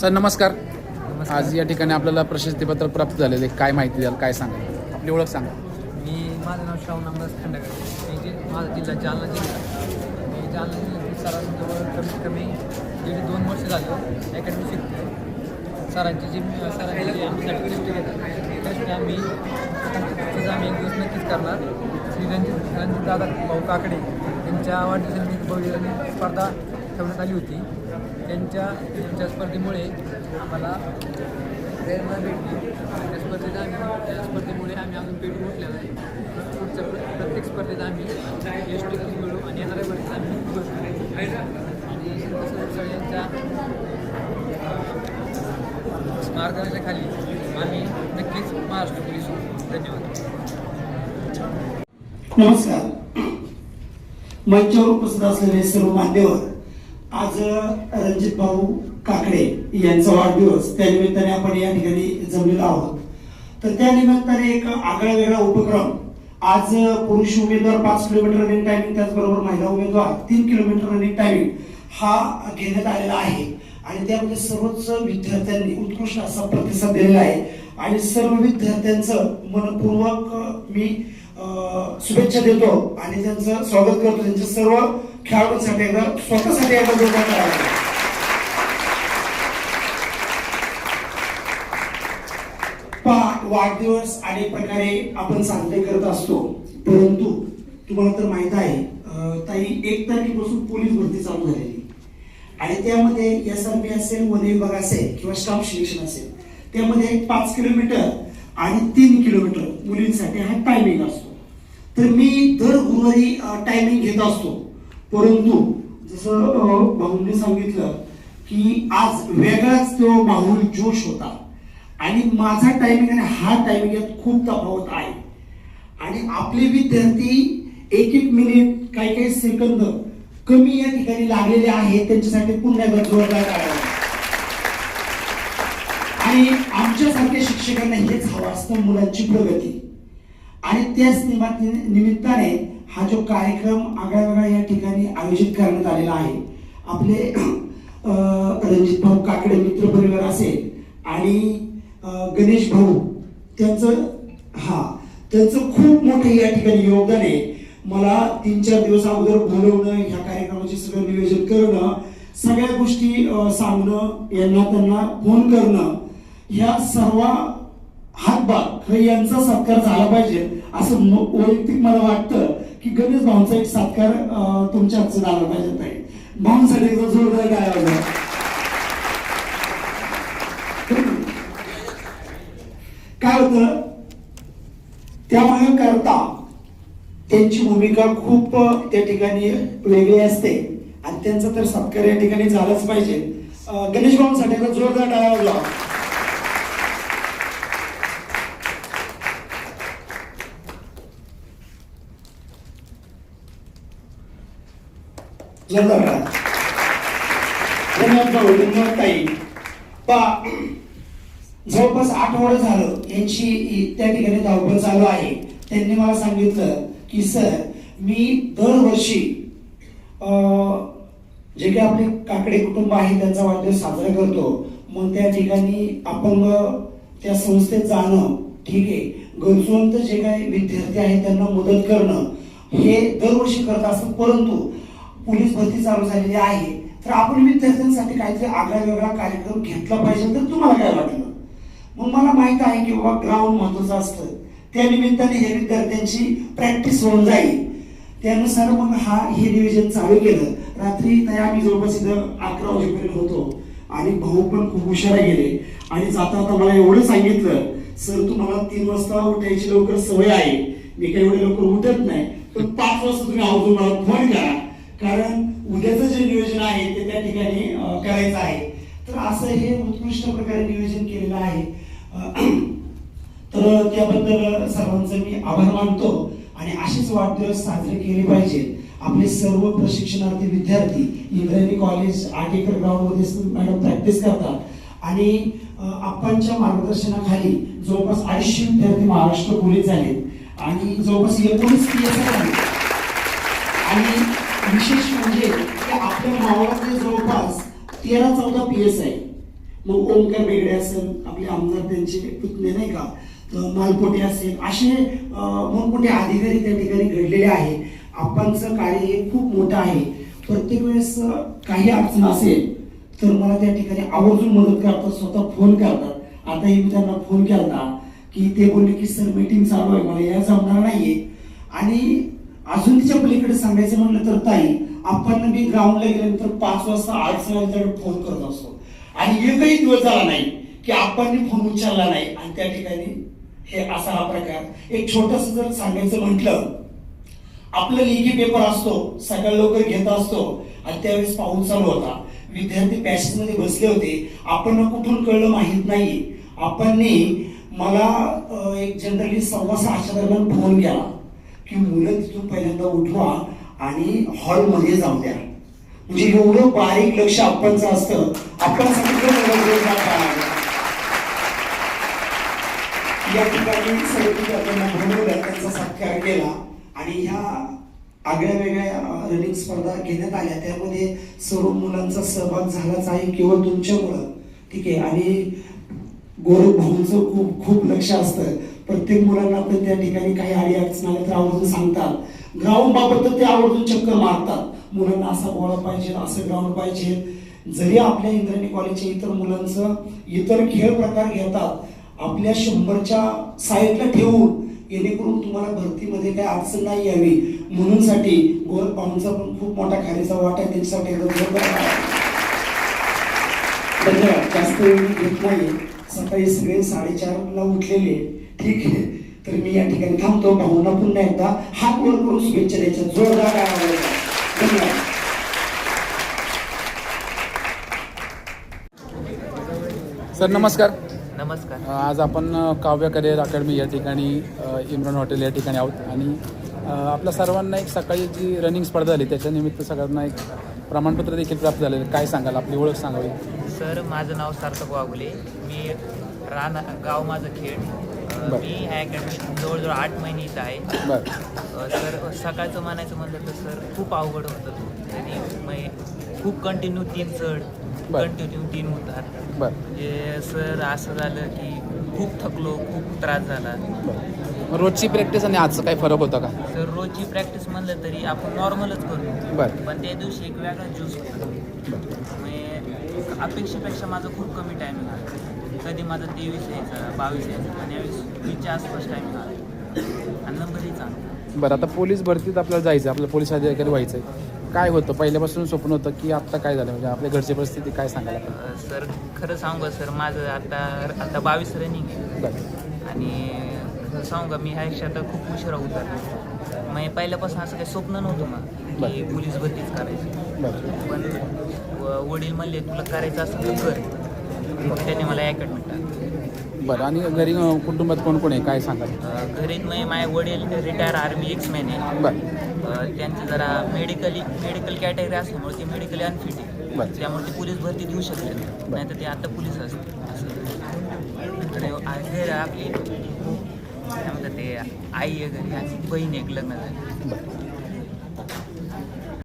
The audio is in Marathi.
सर नमस्कार. आज या ठिकाणी आपल्याला प्रशस्तीपत्र प्राप्त झालेले काय माहिती द्याल काय सांगाल? आपली ओळख सांगा. मी माझं नाव श्रावण अंबादास खंडागळे मी जे माझा जिल्हा जालना जिल्हा. मी जालना जिल्ह्यातील सरांजवळ कमीत कमी दीड दोन वर्ष झालं अकॅडमी शिकतो सरांची जी सरांची जी आमच्यासाठी टेस्ट घेतात आम्ही तिथं आम्ही एक दिवस नक्कीच करणार. श्री रणजित रणजित दादा भाऊ काकडे यांच्या वाढदिवसानिमित्त भव्य स्पर्धा ठेवण्यात आली होती. त्यांच्या त्यांच्या स्पर्धेमुळे आम्हाला प्रेरणा भेटली. त्या स्पर्धेत आम्ही त्या स्पर्धेमुळे आम्ही अजून पेट उठलेला आहे. पुढच्या प्रत्येक स्पर्धेत आम्ही यश टिकून मिळू आणि येणाऱ्या वर्षात आम्ही आणि संत यांच्या मार्गदर्शनाखाली आम्ही नक्कीच महाराष्ट्र पोलीस धन्यवाद. नमस्कार. मंचावर उपस्थित असलेले सर्व मान्यवर आज रणजित भाऊ काकडे यांचा वाढदिवस. त्या निमित्ताने आपण या ठिकाणी जमलेलो आहोत. तर त्या निमित्ताने एक आगळा वेगळा उपक्रम. आज पुरुष उमेदवार पाच किलोमीटर रनिंग टायमिंग त्याचबरोबर महिला उमेदवार तीन किलोमीटर रनिंग टायमिंग हा घेण्यात आलेला आहे. आणि त्यामध्ये सर्वच विद्यार्थ्यांनी उत्कृष्ट असा प्रतिसाद दिलेला आहे. आणि सर्व विद्यार्थ्यांचं मनपूर्वक मी शुभेच्छा देतो आणि त्यांचं स्वागत करतो. त्यांचं सर्व खेळाडूंसाठी एकदा स्वतःसाठी एकदा जोरदार करावा वाढदिवस अनेक प्रकारे आपण साजरे करत असतो परंतु तुम्हाला तर माहीत आहे ताई एक तारखेपासून पोलीस भरती चालू झालेली. आणि त्यामध्ये एस आर पी असेल वन विभाग असेल किंवा स्टाफ सिलेक्शन असेल त्यामध्ये पाच किलोमीटर आणि तीन किलोमीटर मुलींसाठी हा टायमिंग असतो. तर मी दर गुरुवारी टायमिंग घेत असतो. परंतु जसं भाऊंनी सांगितलं की आज वेगळाच तो माहोल जोश होता. आणि माझा टायमिंग आणि हा टायमिंग यात खूप तफावत आहे. आणि आपले विद्यार्थी एक एक मिनिट काही काही सेकंद कमी या ठिकाणी लागलेले आहेत त्यांच्यासाठी पुन्हा एकदा जोरदार आणि आमच्यासारख्या शिक्षकांना हेच हवं असतं मुलांची प्रगती. आणि त्याच निमित्त निमित्ताने हा जो कार्यक्रम आगळा वेगळा या ठिकाणी आयोजित करण्यात आलेला आहे. आपले रणजित भाऊ काकडे मित्र परिवार असेल आणि गणेश भाऊ त्यांचं हा त्यांचं खूप मोठं या ठिकाणी योगदान आहे. मला तीन चार दिवस अगोदर बोलवणं ह्या कार्यक्रमाचे सगळं नियोजन करणं सगळ्या गोष्टी सांगणं यांना त्यांना फोन करणं ह्या सर्व हातभाग खरं यांचा सत्कार झाला पाहिजे असं वैयक्तिक मला वाटतं. की गणेश भाऊंचा एक सत्कार तुमच्या हातचं झाला पाहिजे ताई भाऊंसाठी एकदा जोरदार काय आवाज काय होतं? त्यामुळे करता त्यांची भूमिका खूप त्या ठिकाणी वेगळी असते. आणि त्यांचा तर सत्कार या ठिकाणी झालाच पाहिजे. गणेश भाऊंसाठी एकदा जोरदार टाळ्या वाजवा. ताई पा जवळपास आठ झालं यांची त्या ठिकाणी धावपळ चालू आहे. त्यांनी मला सांगितलं की सर मी दरवर्षी अं, जे काही आपले काकडे कुटुंब आहे त्यांचा वाढदिवस साजरा करतो. मग त्या ठिकाणी अपंग त्या संस्थेत जाणं ठीक आहे. गरजवंत जे काही विद्यार्थी आहेत त्यांना मदत करणं हे दरवर्षी करत असतात. परंतु पोलीस भरती चालू झालेली आहे. तर आपण विद्यार्थ्यांसाठी काहीतरी आगळा वेगळा कार्यक्रम घेतला पाहिजे तर तुम्हाला काय वाटलं? मग मला माहीत आहे की बाबा ग्राउंड महत्वाचं असतं. त्या निमित्ताने हे विद्यार्थ्यांची प्रॅक्टिस होऊन जाईल. त्यानुसार मग हा हे नियोजन चालू केलं. रात्री त्या आम्ही जवळपास इथं अकरा वाजेपर्यंत होतो. आणि भाऊ पण खूप हुशारा गेले. आणि जाता जाता मला एवढं सांगितलं सर तुम्हाला तीन वाजता उठायची लवकर सवय आहे. मी काही एवढे लवकर उठत नाही. पण पाच वाजता तुम्ही आवर्जून मला फोन करा. कारण उद्याचं जे नियोजन आहे ते त्या ठिकाणी करायचं आहे. तर असं हे उत्कृष्ट प्रकारे नियोजन केलेलं आहे. तर त्याबद्दल सर्वांचे मी आभार मानतो आणि असेच वाढदिवस साजरे केले पाहिजेत. आपले सर्व प्रशिक्षणार्थी विद्यार्थी इंद्रायणी कॉलेज आठ एकर ग्राउंडमध्ये मॅडम प्रॅक्टिस करतात. आणि आपणच्या मार्गदर्शनाखाली जवळपास अडीचशे विद्यार्थी महाराष्ट्र पोलीस झालेत आणि जवळपास एकोणीस पी एस आणि विशेष म्हणजे की आपल्या गावातले जवळपास तेरा चौदा पी एस आहे. मग ओमकार बेगडे असेल आपले आमदार त्यांचे पुतणे नाही का? तर मालपोटे असेल असे मोठमोठे अधिकारी त्या ठिकाणी घडलेले आहे आपांचं कार्य हे खूप मोठं आहे. प्रत्येक वेळेस काही अडचण असेल तर मला त्या ठिकाणी आवर्जून मदत करतात स्वतः फोन करतात. आताही मी त्यांना फोन केला की ते बोलले की सर मीटिंग चालू आहे मला या जमणार नाहीये. आणि अजूनच्या पलीकडे सांगायचं म्हणलं तर ताई आपण मी ग्राउंडला गेल्यानंतर पाच वाजता आठ आली फोन करत असतो. आणि एकही दिवस झाला नाही की आपण फोन उचलला नाही. आणि त्या ठिकाणी हे असा हा प्रकार. एक छोटस जर सांगायचं म्हटलं आपला लेखी पेपर असतो सकाळ लवकर घेत असतो. आणि त्यावेळेस पाऊस चालू होता. विद्यार्थी पॅसेजमध्ये बसले होते. आपण कुठून कळलं माहीत नाही. आपण मला एक जनरली सव्वा सहाच्या दरम्यान फोन केला. की मुलं तिथून पहिल्यांदा उठवा आणि हॉलमध्ये जाऊ द्या. म्हणजे एवढं बारीक लक्ष आपणचं असतं. आपण सांगितलं या ठिकाणी सर्व त्यांना त्यांचा सत्कार केला आणि ह्या आगळ्या वेगळ्या रनिंग स्पर्धा घेण्यात आल्या. त्यामध्ये सर्व मुलांचा सहभाग झालाच आहे केवळ तुमच्यामुळं. ठीक आहे. आणि गोरख भाऊंचं खूप खूप लक्ष असतं. प्रत्येक मुलांना पण त्या ठिकाणी काही अडी अडचण आल्या तर आवर्जून सांगतात. ग्राउंड बाबत तर ते आवर्जून चक्कर मारतात. मुलांना असा गोळा पाहिजे असं ग्राउंड पाहिजे. जरी आपल्या इंद्रायणी कॉलेजच्या इतर मुलांचं इतर खेळ प्रकार घेतात आपल्या शंभरच्या साईडला ठेवून जेणेकरून तुम्हाला भरतीमध्ये काही अडचण नाही यावी. म्हणूनसाठी गोल गोरख पण खूप मोठा खारीचा वाटा आहे. त्यांच्यासाठी धन्यवाद. जास्त वेळ घेत नाही सकाळी सगळे साडेचारला उठलेले. ठीक आहे. तर मी या ठिकाणी थांबतो. भाऊंना पुन्हा एकदा हात वर करून शुभेच्छा द्यायच्या. जोरदार. धन्यवाद. सर नमस्कार. नमस्कार. आज आपण काव्य करिअर अकॅडमी या ठिकाणी इम्रान हॉटेल या ठिकाणी आहोत. आणि आपल्या सर्वांना एक सकाळी जी रनिंग स्पर्धा झाली त्याच्यानिमित्त सगळ्यांना एक प्रमाणपत्र देखील प्राप्त झालेलं. काय सांगाल? आपली ओळख सांगावी. सर माझं नाव सार्थक वाघुले. मी राहणार गाव माझं खेड. अ, बरं. मी ह्या अकॅडमीत जवळजवळ आठ महिने इथं आहे. अ, सर सकाळचं म्हणायचं म्हणलं तर सर खूप अवघड होतं तरी मग खूप कंटिन्यू तीन चढ बरं. कंटिन्यू तीन उतार. बरं. म्हणजे सर असं झालं की खूप थकलो खूप त्रास झाला. बरं. रोजची प्रॅक्टिस आणि आजचा काही फरक होता का? सर रोजची प्रॅक्टिस म्हणलं तरी आपण नॉर्मलच करतो बरं. पण त्या दिवशी एक वेगळा ज्यूस होता. अपेक्षेपेक्षा माझं खूप कमी टायमिंग आला कधी माझं तेवीस यायचा बावीस यायचा पण यावेळेस वीसच्या आसपास टायमिंग आला आणि नंबरही चांगला बरं आता पोलीस भरतीत आपल्याला जायचं आपल्याला पोलीस अधिकारी व्हायचं आहे. काय होतं? पहिल्यापासून स्वप्न होतं की आत्ता काय झालं? म्हणजे आपल्या घरची परिस्थिती काय सांगायला सर खरं सांगू का सर? माझं आता आता बावीस रनिंग आहे. आणि खरं सांगू का मी ह्या क्षेत्रात खूप उशिरा उतरलो. मग पहिल्यापासून असं काही स्वप्न नव्हतं मग की पोलीस भरतीच करायची. पण वडील म्हणले तुला करायचं असेल तर कर. मग त्याने मला अकॅडमी टाकली. बरं आणि घरी कुटुंबात कोण कोण आहे? काय सांगाल? अं, घरीत मग माझे वडील रिटायर आर्मी एक्समॅन आहे. त्यांचं जरा मेडिकली मेडिकल कॅटेगरी असल्यामुळे ते मेडिकली अनफिट आहे. त्यामुळे ते पोलीस भरती देऊ शकले नाही. तर ते आता पोलीस असते. असं. घरी आपली काय म्हणतात ते आई आहे घरी आणि बहीण एक लग्न झाली.